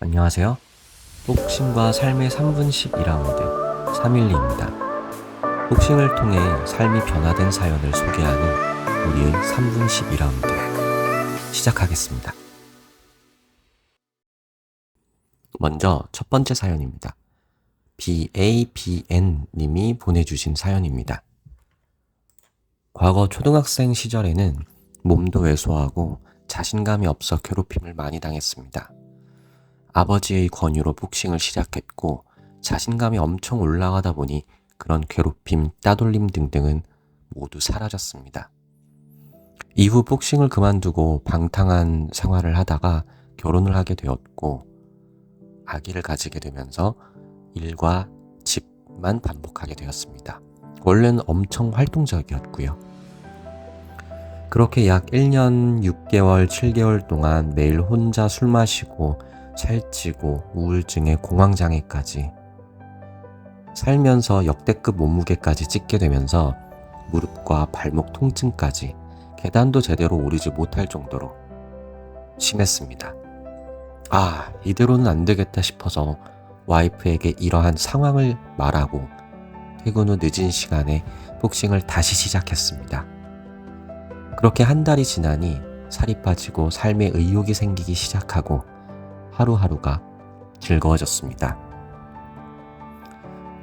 안녕하세요. 복싱과 삶의 3분씩 2라운드 312입니다. 복싱을 통해 삶이 변화된 사연을 소개하는 우리의 3분씩 2라운드 시작하겠습니다. 먼저 첫 번째 사연입니다. BABN 님이 보내주신 사연입니다. 과거 초등학생 시절에는 몸도 왜소하고 자신감이 없어 괴롭힘을 많이 당했습니다. 아버지의 권유로 복싱을 시작했고 자신감이 엄청 올라가다 보니 그런 괴롭힘, 따돌림 등등은 모두 사라졌습니다. 이후 복싱을 그만두고 방탕한 생활을 하다가 결혼을 하게 되었고 아기를 가지게 되면서 일과 집만 반복하게 되었습니다. 원래는 엄청 활동적이었고요. 그렇게 약 1년 6개월, 7개월 동안 매일 혼자 술 마시고 살찌고 우울증에 공황장애까지 살면서 역대급 몸무게까지 찌게 되면서 무릎과 발목 통증까지 계단도 제대로 오르지 못할 정도로 심했습니다. 아, 이대로는 안 되겠다 싶어서 와이프에게 이러한 상황을 말하고 퇴근 후 늦은 시간에 복싱을 다시 시작했습니다. 그렇게 한 달이 지나니 살이 빠지고 삶에 의욕이 생기기 시작하고 하루하루가 즐거워졌습니다.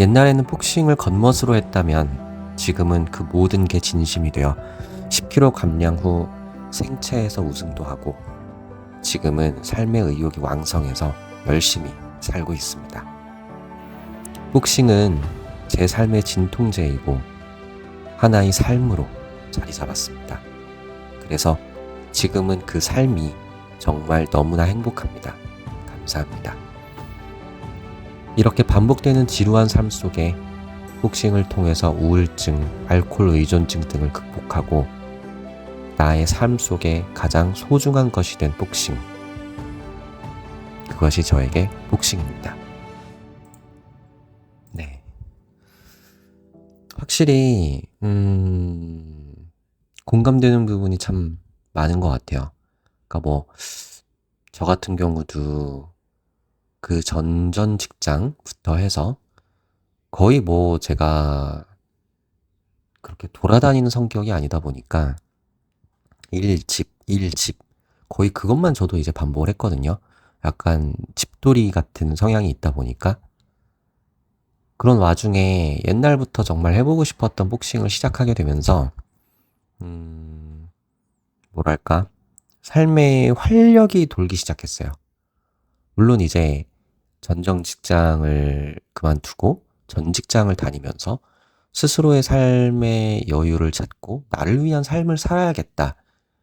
옛날에는 복싱을 겉멋으로 했다면 지금은 그 모든 게 진심이 되어 10kg 감량 후 생체에서 우승도 하고 지금은 삶의 의욕이 왕성해서 열심히 살고 있습니다. 복싱은 제 삶의 진통제이고 하나의 삶으로 자리 잡았습니다. 그래서 지금은 그 삶이 정말 너무나 행복합니다. 감사합니다. 이렇게 반복되는 지루한 삶 속에 복싱을 통해서 우울증, 알코올 의존증 등을 극복하고 나의 삶 속에 가장 소중한 것이 된 복싱. 그것이 저에게 복싱입니다. 네. 확실히, 음, 공감되는 부분이 참 많은 것 같아요. 그러니까 뭐, 저 같은 경우도 그 전전 직장부터 해서 거의 뭐 제가 그렇게 돌아다니는 성격이 아니다 보니까 일집, 일집 거의 그것만 저도 이제 반복을 했거든요. 약간 집돌이 같은 성향이 있다 보니까 그런 와중에 옛날부터 정말 해보고 싶었던 복싱을 시작하게 되면서 음 뭐랄까 삶의 활력이 돌기 시작했어요. 물론 이제 전정 직장을 그만두고 전 직장을 다니면서 스스로의 삶의 여유를 찾고 나를 위한 삶을 살아야겠다.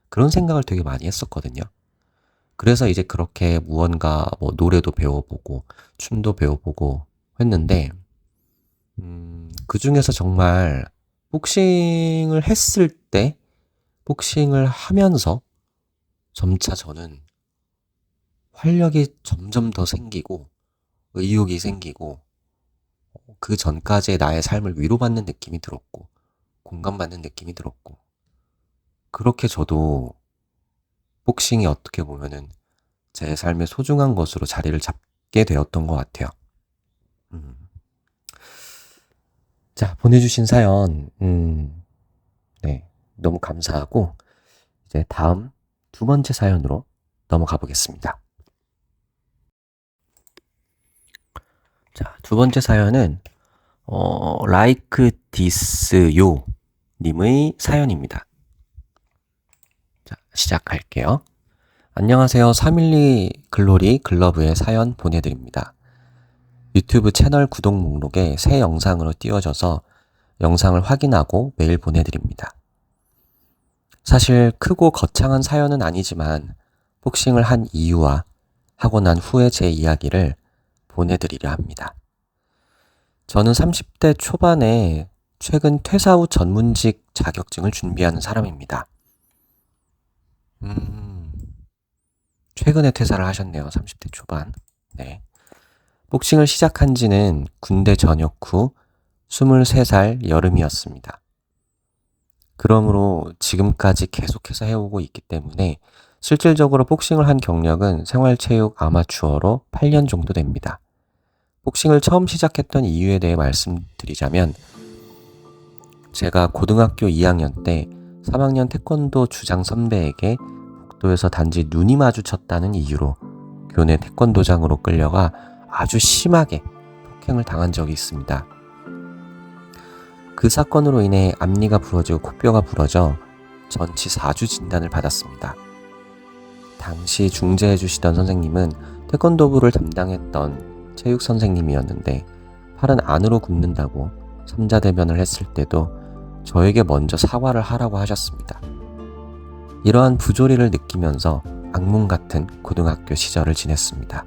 그런 생각을 되게 많이 했었거든요. 그래서 이제 그렇게 무언가 뭐 노래도 배워보고 춤도 배워보고 했는데 음, 그 중에서 정말 복싱을 했을 때 복싱을 하면서 점차 저는 활력이 점점 더 생기고 의욕이 생기고 그 전까지의 나의 삶을 위로받는 느낌이 들었고 공감받는 느낌이 들었고 그렇게 저도 복싱이 어떻게 보면은 제 삶의 소중한 것으로 자리를 잡게 되었던 것 같아요. 음. 자, 보내주신 사연, 음, 네, 너무 감사하고, 이제 다음 두 번째 사연으로 넘어가 보겠습니다. 자, 두 번째 사연은 어, like this you 님의 사연입니다. 자, 시작할게요. 안녕하세요. 312 글로리 글러브의 사연 보내드립니다. 유튜브 채널 구독 목록에 새 영상으로 띄워져서 영상을 확인하고 메일 보내드립니다. 사실 크고 거창한 사연은 아니지만 복싱을 한 이유와 하고 난 후에 제 이야기를 보내드리려 합니다. 저는 30대 초반에 최근 퇴사 후 전문직 자격증을 준비하는 사람입니다. 음, 최근에 퇴사를 하셨네요. 30대 초반. 네. 복싱을 시작한 지는 군대 전역 후 23살 여름이었습니다. 그러므로 지금까지 계속해서 해오고 있기 때문에 실질적으로 복싱을 한 경력은 생활체육 아마추어로 8년 정도 됩니다. 복싱을 처음 시작했던 이유에 대해 말씀드리자면 제가 고등학교 2학년 때 3학년 태권도 주장 선배에게 복도에서 단지 눈이 마주쳤다는 이유로 교내 태권도장으로 끌려가 아주 심하게 폭행을 당한 적이 있습니다. 그 사건으로 인해 앞니가 부러지고 코뼈가 부러져 전치 4주 진단을 받았습니다. 당시 중재해 주시던 선생님은 태권도부를 담당했던 체육 선생님이었는데 팔은 안으로 굽는다고 삼자대변을 했을 때도 저에게 먼저 사과를 하라고 하셨습니다. 이러한 부조리를 느끼면서 악몽 같은 고등학교 시절을 지냈습니다.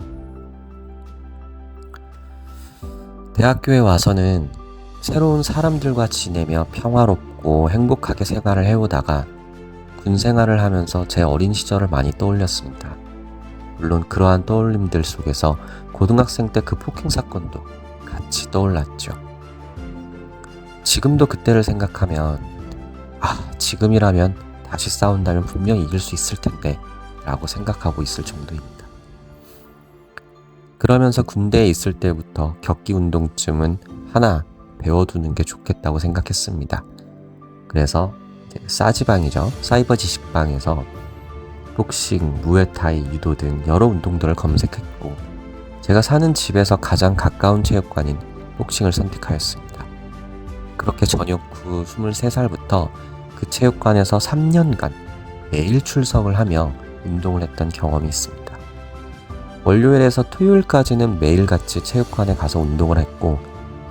대학교에 와서는 새로운 사람들과 지내며 평화롭고 행복하게 생활을 해오다가 군 생활을 하면서 제 어린 시절을 많이 떠올렸습니다. 물론 그러한 떠올림들 속에서 고등학생 때 그 폭행 사건도 같이 떠올랐죠. 지금도 그때를 생각하면, 아, 지금이라면 다시 싸운다면 분명 이길 수 있을 텐데, 라고 생각하고 있을 정도입니다. 그러면서 군대에 있을 때부터 격기 운동쯤은 하나 배워두는 게 좋겠다고 생각했습니다. 그래서 싸지방이죠. 사이버 지식방에서 복싱, 무에타이, 유도 등 여러 운동들을 검색했고 제가 사는 집에서 가장 가까운 체육관인 복싱을 선택하였습니다. 그렇게 저녁 후 23살부터 그 체육관에서 3년간 매일 출석을 하며 운동을 했던 경험이 있습니다. 월요일에서 토요일까지는 매일같이 체육관에 가서 운동을 했고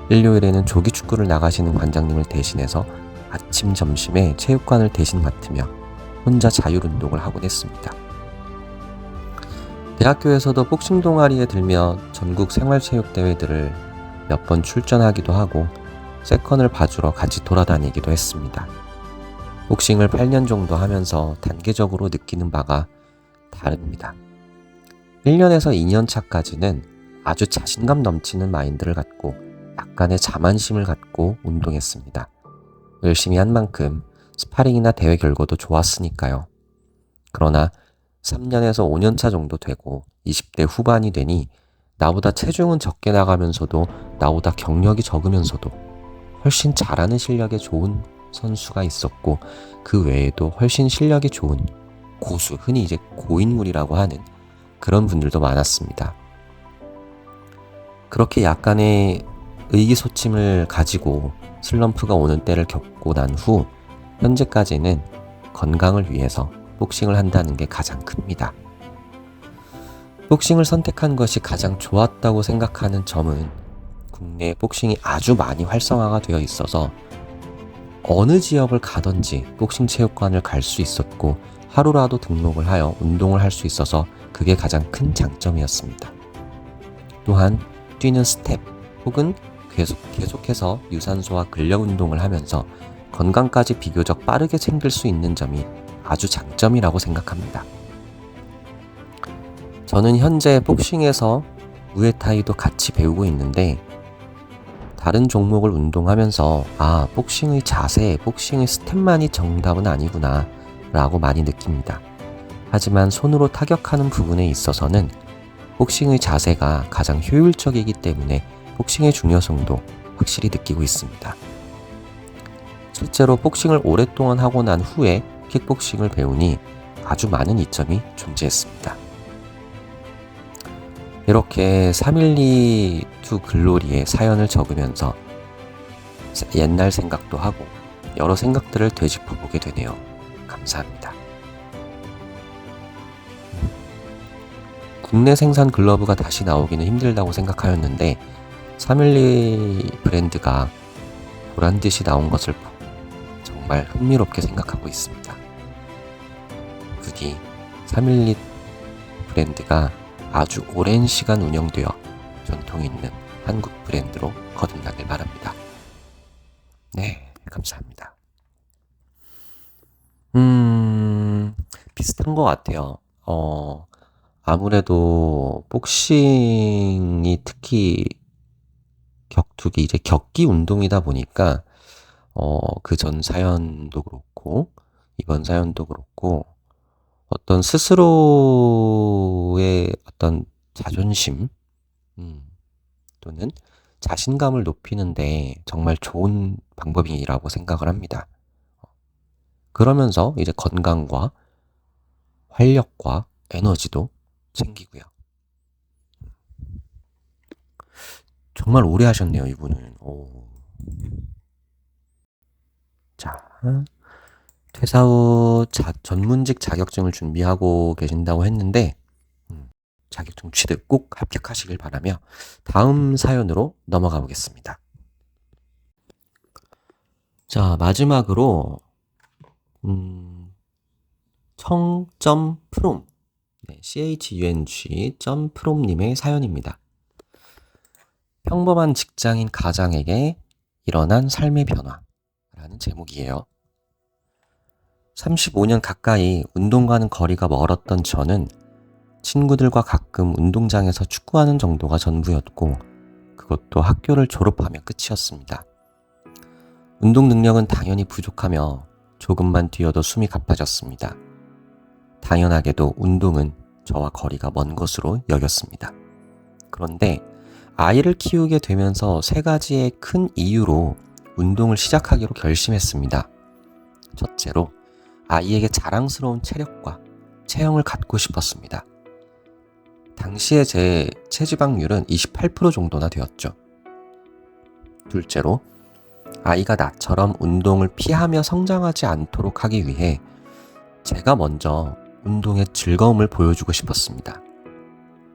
일요일에는 조기 축구를 나가시는 관장님을 대신해서 아침 점심에 체육관을 대신 맡으며 혼자 자율 운동을 하곤 했습니다. 대학교에서도 복싱 동아리에 들며 전국 생활체육 대회들을 몇 번 출전하기도 하고 세컨을 봐주러 같이 돌아다니기도 했습니다. 복싱을 8년 정도 하면서 단계적으로 느끼는 바가 다릅니다. 1년에서 2년 차까지는 아주 자신감 넘치는 마인드를 갖고 약간의 자만심을 갖고 운동했습니다. 열심히 한 만큼 스파링이나 대회 결과도 좋았으니까요. 그러나 3년에서 5년 차 정도 되고 20대 후반이 되니 나보다 체중은 적게 나가면서도 나보다 경력이 적으면서도 훨씬 잘하는 실력의 좋은 선수가 있었고 그 외에도 훨씬 실력이 좋은 고수, 흔히 이제 고인물이라고 하는 그런 분들도 많았습니다. 그렇게 약간의 의기소침을 가지고 슬럼프가 오는 때를 겪고 난 후 현재까지는 건강을 위해서 복싱을 한다는 게 가장 큽니다. 복싱을 선택한 것이 가장 좋았다고 생각하는 점은 국내 복싱이 아주 많이 활성화가 되어 있어서 어느 지역을 가든지 복싱 체육관을 갈 수 있었고 하루라도 등록을 하여 운동을 할 수 있어서 그게 가장 큰 장점이었습니다. 또한 뛰는 스텝 혹은 계속, 계속해서 유산소와 근력 운동을 하면서 건강까지 비교적 빠르게 챙길 수 있는 점이 아주 장점이라고 생각합니다. 저는 현재 복싱에서 무에타이도 같이 배우고 있는데 다른 종목을 운동하면서 아, 복싱의 자세, 복싱의 스텝만이 정답은 아니구나 라고 많이 느낍니다. 하지만 손으로 타격하는 부분에 있어서는 복싱의 자세가 가장 효율적이기 때문에 복싱의 중요성도 확실히 느끼고 있습니다. 실제로 복싱을 오랫동안 하고 난 후에 킥복싱을 배우니 아주 많은 이점이 존재했습니다. 이렇게 312 투 글로리에 사연을 적으면서 옛날 생각도 하고 여러 생각들을 되짚어 보게 되네요. 감사합니다. 국내 생산 글러브가 다시 나오기는 힘들다고 생각하였는데 312 브랜드가 보란 듯이 나온 것을 정말 흥미롭게 생각하고 있습니다. 부디 312 브랜드가 아주 오랜 시간 운영되어 전통 있는 한국 브랜드로 거듭나길 바랍니다. 네, 감사합니다. 음, 비슷한 것 같아요. 어, 아무래도 복싱이 특히 격투기 이제 격기 운동이다 보니까 어, 그 전 사연도 그렇고 이번 사연도 그렇고 어떤 스스로의 어떤 자존심, 음, 또는 자신감을 높이는데 정말 좋은 방법이라고 생각을 합니다. 그러면서 이제 건강과 활력과 에너지도 챙기고요. 정말 오래 하셨네요, 이분은. 오. 자, 퇴사 후 자, 전문직 자격증을 준비하고 계신다고 했는데, 음, 자격증 취득 꼭 합격하시길 바라며 다음 사연으로 넘어가 보겠습니다. 자, 마지막으로, 음, 청.프롬, 네, chung.프롬님의 사연입니다. 평범한 직장인 가장에게 일어난 삶의 변화라는 제목이에요. 35년 가까이 운동과는 거리가 멀었던 저는 친구들과 가끔 운동장에서 축구하는 정도가 전부였고 그것도 학교를 졸업하며 끝이었습니다. 운동 능력은 당연히 부족하며 조금만 뛰어도 숨이 가빠졌습니다. 당연하게도 운동은 저와 거리가 먼 것으로 여겼습니다. 그런데 아이를 키우게 되면서 세 가지의 큰 이유로 운동을 시작하기로 결심했습니다. 첫째로 아이에게 자랑스러운 체력과 체형을 갖고 싶었습니다. 당시에 제 체지방률은 28% 정도나 되었죠. 둘째로 아이가 나처럼 운동을 피하며 성장하지 않도록 하기 위해 제가 먼저 운동의 즐거움을 보여주고 싶었습니다.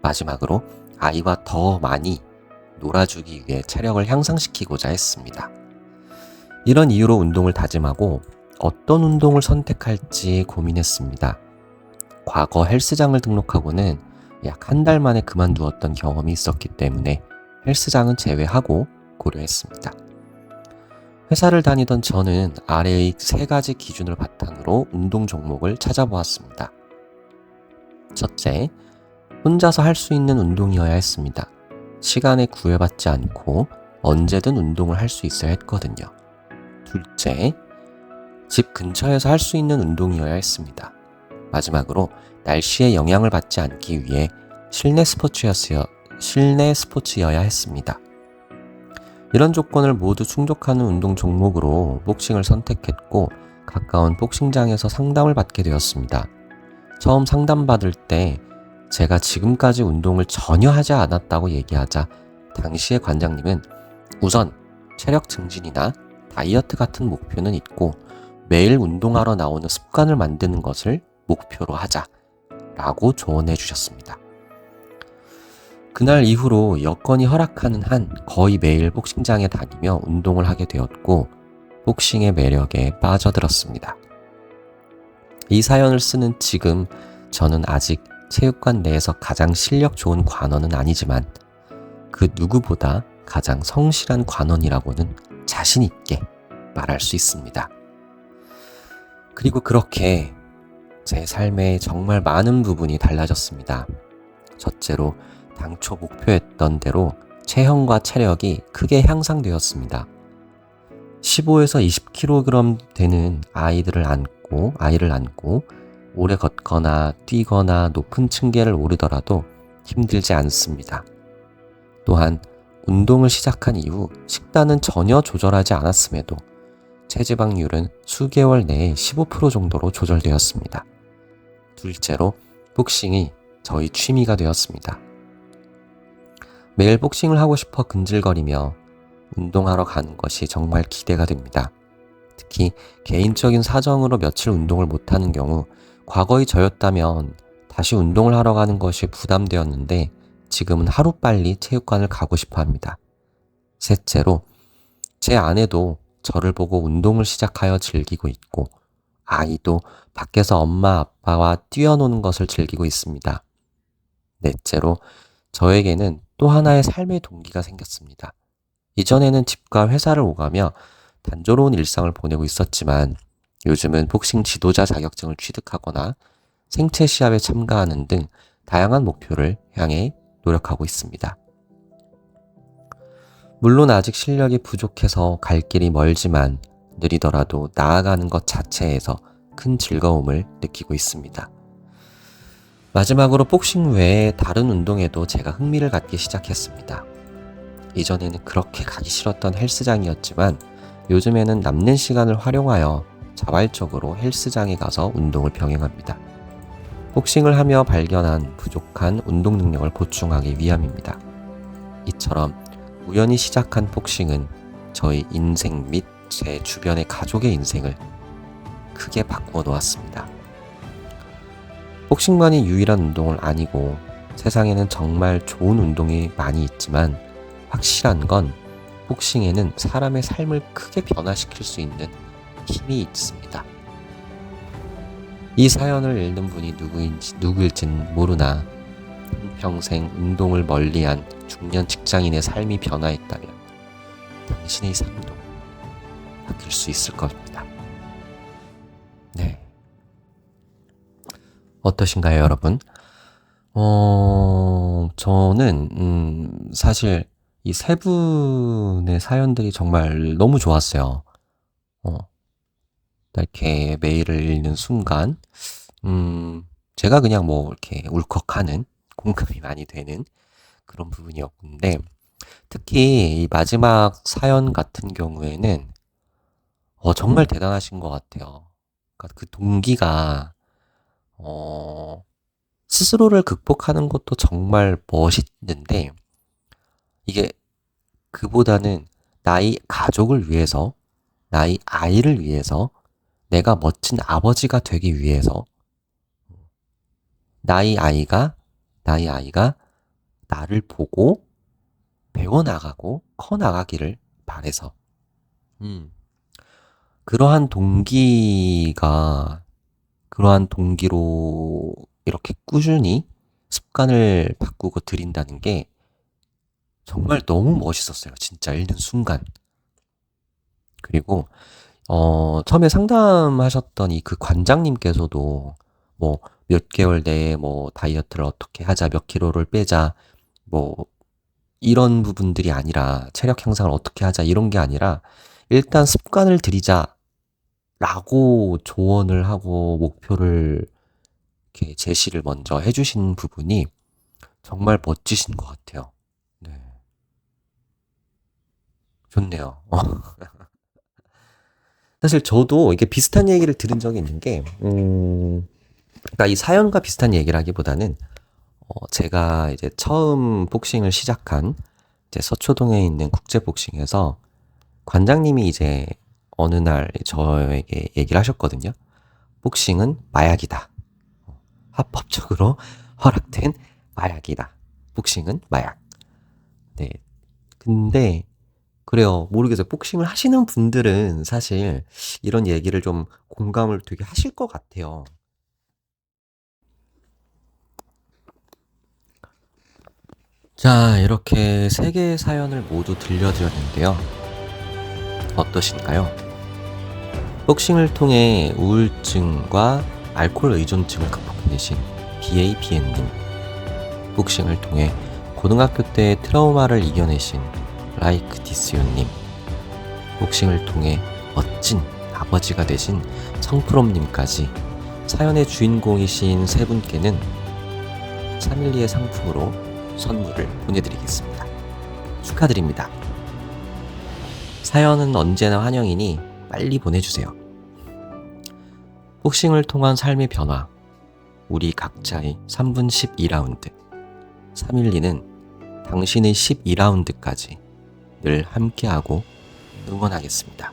마지막으로 아이와 더 많이 놀아주기 위해 체력을 향상시키고자 했습니다. 이런 이유로 운동을 다짐하고 어떤 운동을 선택할지 고민했습니다. 과거 헬스장을 등록하고는 약 한 달 만에 그만두었던 경험이 있었기 때문에 헬스장은 제외하고 고려했습니다. 회사를 다니던 저는 아래의 세 가지 기준을 바탕으로 운동 종목을 찾아보았습니다. 첫째, 혼자서 할 수 있는 운동이어야 했습니다. 시간에 구애받지 않고 언제든 운동을 할 수 있어야 했거든요. 둘째, 집 근처에서 할 수 있는 운동이어야 했습니다. 마지막으로 날씨에 영향을 받지 않기 위해 실내 스포츠였어요. 실내 스포츠여야 했습니다. 이런 조건을 모두 충족하는 운동 종목으로 복싱을 선택했고 가까운 복싱장에서 상담을 받게 되었습니다. 처음 상담받을 때 제가 지금까지 운동을 전혀 하지 않았다고 얘기하자 당시의 관장님은 우선 체력 증진이나 다이어트 같은 목표는 있고 매일 운동하러 나오는 습관을 만드는 것을 목표로 하자 라고 조언해 주셨습니다. 그날 이후로 여건이 허락하는 한 거의 매일 복싱장에 다니며 운동을 하게 되었고 복싱의 매력에 빠져들었습니다. 이 사연을 쓰는 지금 저는 아직 체육관 내에서 가장 실력 좋은 관원은 아니지만 그 누구보다 가장 성실한 관원이라고는 자신 있게 말할 수 있습니다. 그리고 그렇게 제 삶의 정말 많은 부분이 달라졌습니다. 첫째로 당초 목표했던 대로 체형과 체력이 크게 향상되었습니다. 15에서 20kg 되는 아이들을 안고, 아이를 안고 오래 걷거나 뛰거나 높은 층계를 오르더라도 힘들지 않습니다. 또한 운동을 시작한 이후 식단은 전혀 조절하지 않았음에도 체지방률은 수개월 내에 15% 정도로 조절되었습니다. 둘째로 복싱이 저희 취미가 되었습니다. 매일 복싱을 하고 싶어 근질거리며 운동하러 가는 것이 정말 기대가 됩니다. 특히 개인적인 사정으로 며칠 운동을 못하는 경우 과거의 저였다면 다시 운동을 하러 가는 것이 부담되었는데 지금은 하루빨리 체육관을 가고 싶어 합니다. 셋째로 제 아내도 저를 보고 운동을 시작하여 즐기고 있고 아이도 밖에서 엄마 아빠와 뛰어노는 것을 즐기고 있습니다. 넷째로 저에게는 또 하나의 삶의 동기가 생겼습니다. 이전에는 집과 회사를 오가며 단조로운 일상을 보내고 있었지만 요즘은 복싱 지도자 자격증을 취득하거나 생체 시합에 참가하는 등 다양한 목표를 향해 노력하고 있습니다. 물론 아직 실력이 부족해서 갈 길이 멀지만 느리더라도 나아가는 것 자체에서 큰 즐거움을 느끼고 있습니다. 마지막으로 복싱 외에 다른 운동에도 제가 흥미를 갖기 시작했습니다. 이전에는 그렇게 가기 싫었던 헬스장이었지만 요즘에는 남는 시간을 활용하여 자발적으로 헬스장에 가서 운동을 병행합니다. 복싱을 하며 발견한 부족한 운동 능력을 보충하기 위함입니다. 이처럼 우연히 시작한 복싱은 저희 인생 및 제 주변의 가족의 인생을 크게 바꾸어 놓았습니다. 복싱만이 유일한 운동은 아니고 세상에는 정말 좋은 운동이 많이 있지만 확실한 건 복싱에는 사람의 삶을 크게 변화시킬 수 있는 힘이 있습니다. 이 사연을 읽는 분이 누구인지 누구일진 모르나 평생 운동을 멀리한 중년 직장인의 삶이 변화했다면 당신의 삶도 바뀔 수 있을 겁니다. 네. 어떠신가요, 여러분? 어, 저는, 음, 사실 이 세 분의 사연들이 정말 너무 좋았어요. 어, 이렇게 메일을 읽는 순간, 음, 제가 그냥 뭐 이렇게 울컥하는 공감이 많이 되는 그런 부분이었는데, 특히 이 마지막 사연 같은 경우에는, 어, 정말 대단하신 것 같아요. 그러니까 그 동기가, 어, 스스로를 극복하는 것도 정말 멋있는데, 이게 그보다는 나의 가족을 위해서, 나의 아이를 위해서, 내가 멋진 아버지가 되기 위해서, 나의 아이가, 나의 아이가 나를 보고 배워나가고 커나가기를 바래서, 음, 그러한 동기가, 그러한 동기로 이렇게 꾸준히 습관을 바꾸고 들인다는 게 정말 너무 멋있었어요. 진짜 읽는 순간. 그리고 어, 처음에 상담하셨던 이 그 관장님께서도 뭐 몇 개월 내에 뭐 다이어트를 어떻게 하자, 몇 킬로를 빼자, 뭐 이런 부분들이 아니라 체력 향상을 어떻게 하자 이런 게 아니라 일단 습관을 들이자 라고 조언을 하고 목표를 이렇게 제시를 먼저 해주신 부분이 정말 멋지신 것 같아요. 네. 좋네요. 어. 사실 저도 이게 비슷한 얘기를 들은 적이 있는 게, 음, 그러니까 이 사연과 비슷한 얘기를 하기보다는, 어, 제가 이제 처음 복싱을 시작한 이제 서초동에 있는 국제 복싱에서 관장님이 이제 어느 날 저에게 얘기를 하셨거든요. 복싱은 마약이다. 합법적으로 허락된 마약이다. 복싱은 마약. 네. 근데 그래요. 모르겠어요. 복싱을 하시는 분들은 사실 이런 얘기를 좀 공감을 되게 하실 것 같아요. 자, 이렇게 세 개의 사연을 모두 들려드렸는데요. 어떠신가요? 복싱을 통해 우울증과 알코올 의존증을 극복해내신 BABN님. 복싱을 통해 고등학교 때 트라우마를 이겨내신 라이크 디스요님. 복싱을 통해 멋진 아버지가 되신 성프롬님까지 사연의 주인공이신 세 분께는 312의 상품으로 선물을 보내드리겠습니다. 축하드립니다. 사연은 언제나 환영이니 빨리 보내주세요. 복싱을 통한 삶의 변화, 우리 각자의 3분 12라운드, 312는 당신의 12라운드까지 늘 함께하고 응원하겠습니다.